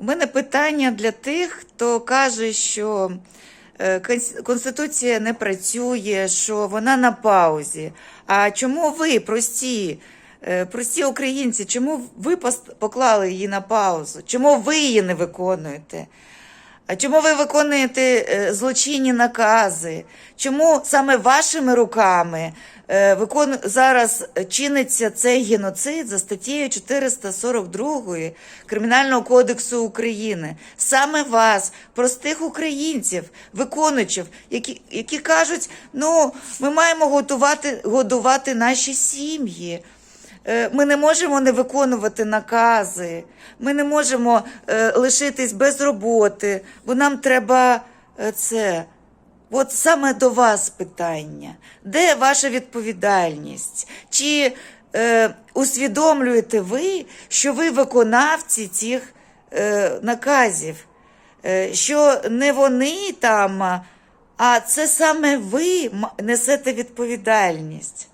У мене питання для тих, хто каже, що е, Конституція не працює, що вона на паузі. А чому ви, прості, е, прості українці, чому ви поклали її на паузу? Чому ви її не виконуєте? А чому ви виконуєте е, злочинні накази? Чому саме вашими руками е, викону... зараз чиниться цей геноцид за статтею 442 Кримінального кодексу України? Саме вас, простих українців, виконуючів, які, які кажуть, ну, ми маємо готувати, годувати наші сім'ї. Е, Ми не можемо не виконувати накази, ми не можемо е, лишитись без роботи, бо нам треба е, це. От саме до вас питання. Де ваша відповідальність? Чи е, усвідомлюєте ви, що ви виконавці цих е, наказів? Е, що не вони там, а- а це саме ви несете відповідальність?